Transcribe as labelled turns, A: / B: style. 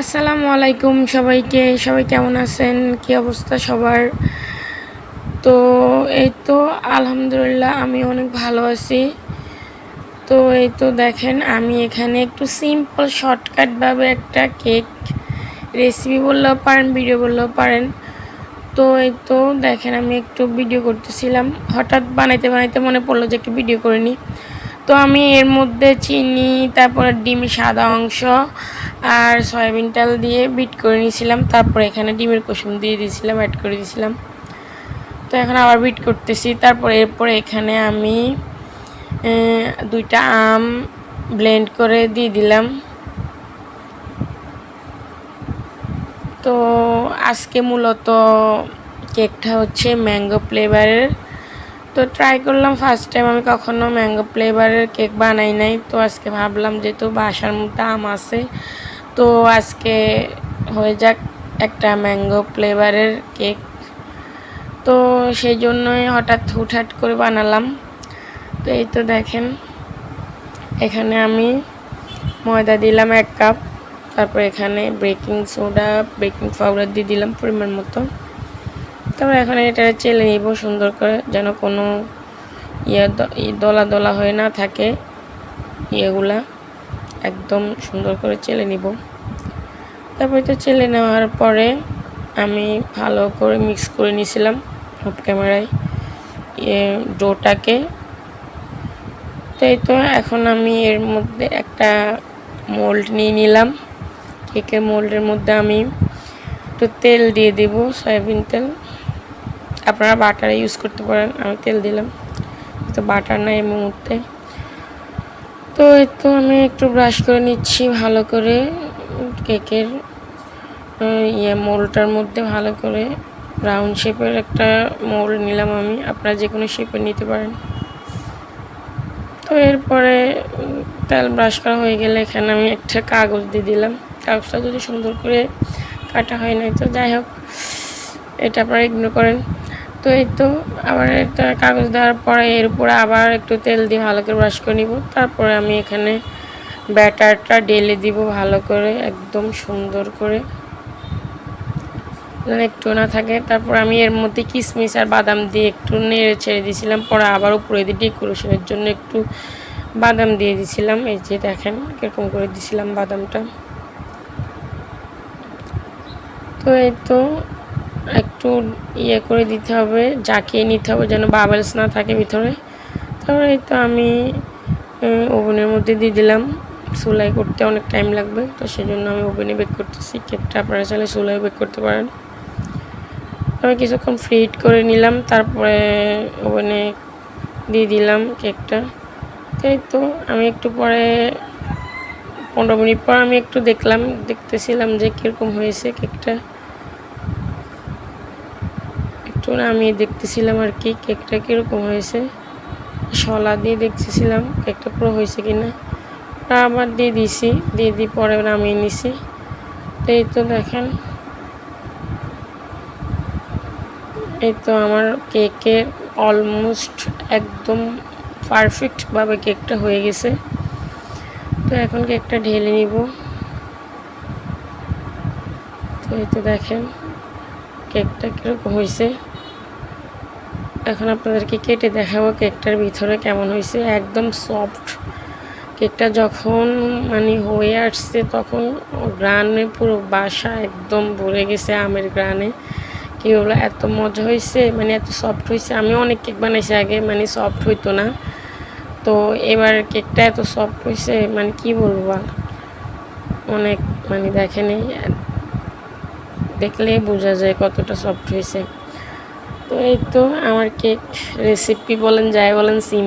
A: আসসালামু আলাইকুম সবাইকে। সবাই কেমন আছেন? কি অবস্থা সবার? তো এই তো আলহামদুলিল্লাহ আমি অনেক ভালো আছি। তো এই তো দেখেন, আমি এখানে একটু সিম্পল শর্টকাটভাবে একটা কেক রেসিপি বললেও পারেন ভিডিও বললেও পারেন। তো এই তো দেখেন, আমি একটু ভিডিও করতেছিলাম। হঠাৎ বানাইতে বানাইতে মনে পড়ল যে একটু ভিডিও করে নিই তো আমি এর মধ্যে চিনি, তারপরে ডিম সাদা অংশ আর সয়াবিন তেল দিয়ে বিট করে নিয়েছিলাম, তারপরে এখানে ডিমের কুসুম দিয়ে দিয়েছিলাম অ্যাড করে দিয়েছিলাম। তো এখন আবার বিট করতেছি, তারপরে এরপরে এখানে আমি দুইটা আম ব্লেন্ড করে দিয়ে দিলাম। তো আজকে মূলত কেকটা হচ্ছে ম্যাঙ্গো ফ্লেভারের। তো ট্রাই করলাম ফার্স্ট টাইম আমি কখনো ম্যাঙ্গো ফ্লেভারের কেক বানাই নাই। তো আজকে ভাবলাম যেহেতু বাসার মধ্যে আম আছে তো আজকে হয়ে যাক একটা ম্যাঙ্গো ফ্লেভারের কেক। তো সেই জন্যই হঠাৎ হুটহাট করে বানালাম। তো এই তো দেখেন, এখানে আমি ময়দা দিলাম এক কাপ, তারপর এখানে বেকিং সোডা, বেকিং পাউডার দিয়ে দিলাম পরিমাণ মতো। তারপর এখন এটা চেলে নিব সুন্দর করে, যেন কোনো ইয়ে দলা দলা হয়ে না থাকে ইয়েগুলা। একদম সুন্দর করে চেলে নিব। তারপরে তো চেলে নেওয়ার পরে আমি ভালো করে মিক্স করে নিয়েছিলাম অফ ক্যামেরায় ডোটাকে। তো এই তো এখন আমি এর মধ্যে একটা মোল্ড নিয়ে নিলাম। কেকের মোল্ডের মধ্যে আমি একটু তেল দিয়ে দেব, সয়াবিন তেল। আপনারা বাটার ইউজ করতে পারেন, আমি তেল দিলাম। তো বাটার নাই এই মুহূর্তে। তো তো আমি একটু ব্রাশ করে নিচ্ছি ভালো করে, কেকের ইয়ে মোলটার মধ্যে ভালো করে। রাউন্ড শেপের একটা মোল নিলাম আমি, আপনারা যে কোনো শেপে নিতে পারেন। তো এরপরে তেল ব্রাশ করা হয়ে গেলে এখানে আমি একটা কাগজ দিয়ে দিলাম। কাগজটা যদি সুন্দর করে কাটা হয় নাই তো যাই হোক, এটা আপনারা ইগনোর করেন। তো এই তো আবার একটা কাগজ দেওয়ার পরে এর উপরে আবার একটু তেল দিয়ে ভালো করে ব্রাশ করে নিব। তারপরে আমি এখানে ব্যাটারটা ডেলে দিব ভালো করে, একদম সুন্দর করে। একটু না থাকে। তারপর আমি এর মধ্যে কিশমিশ আর বাদাম দিয়ে একটু নেড়ে ছেড়ে দিয়েছিলাম। পরে আবার উপরে দিয়ে ডেকোরেশনের জন্য একটু বাদাম দিয়ে দিয়েছিলাম এই যে দেখেন কীরকম করে দিয়েছিলাম বাদামটা। তো এই তো একটু ইয়ে করে দিতে হবে, জাকিয়ে নিতে হবে যেন বাবেলস না থাকে ভিতরে। তারপরে এই তো আমি ওভেনের মধ্যে দিয়ে দিলাম। সেলাই করতে অনেক টাইম লাগবে, তো সেই জন্য আমি ওভেনে বেক করতেছি। কেকটা আপনারা চাইলে সেলাই বেক করতে পারেন। আমি কিছুক্ষণ ফ্রিট করে নিলাম, তারপরে ওভেনে দিয়ে দিলাম কেকটা। তাই তো আমি একটু পরে, পনেরো মিনিট পর আমি একটু দেখলাম, দেখতেছিলাম যে কীরকম হয়েছে কেকটা। না আমি দেখতেছিলাম আর কি, কেকটা কীরকম হয়েছে। শলা দিয়ে দেখতেছিলাম কেকটা পুরো হয়েছে কি না আবার দিয়ে দিছি, দিয়ে দিয়ে পরে নামিয়ে নিছি। তো এই তো দেখেন। এই তো আমার কেকের অলমোস্ট একদম পারফেক্টভাবে কেকটা হয়ে গেছে। তো এখন কেকটা ঢেলে নিব। তো এই তো দেখেন, কেকটা কীরকম হয়েছে। এখন আপনাদেরকে কেটে দেখাবো কেকটার ভিতরে কেমন হয়েছে। একদম সফট কেকটা যখন মানে হয়ে আসছে তখন গ্রানে পুরো বাসা একদম ভরে গেছে আমের গ্রানে। কি বলো এত মজা হয়েছে মানে এত সফট হয়েছে। আমি অনেক কেক বানাইছি আগে মানে সফট হইতো না। তো এবার কেকটা এত সফট হয়েছে মানে কি বলব? অনেক মানে দেখেনি দেখলেই বোঝা যায় কতটা সফট হয়েছে। তো এই তো আমার কেক রেসিপি বলেন যাই বলেন সিম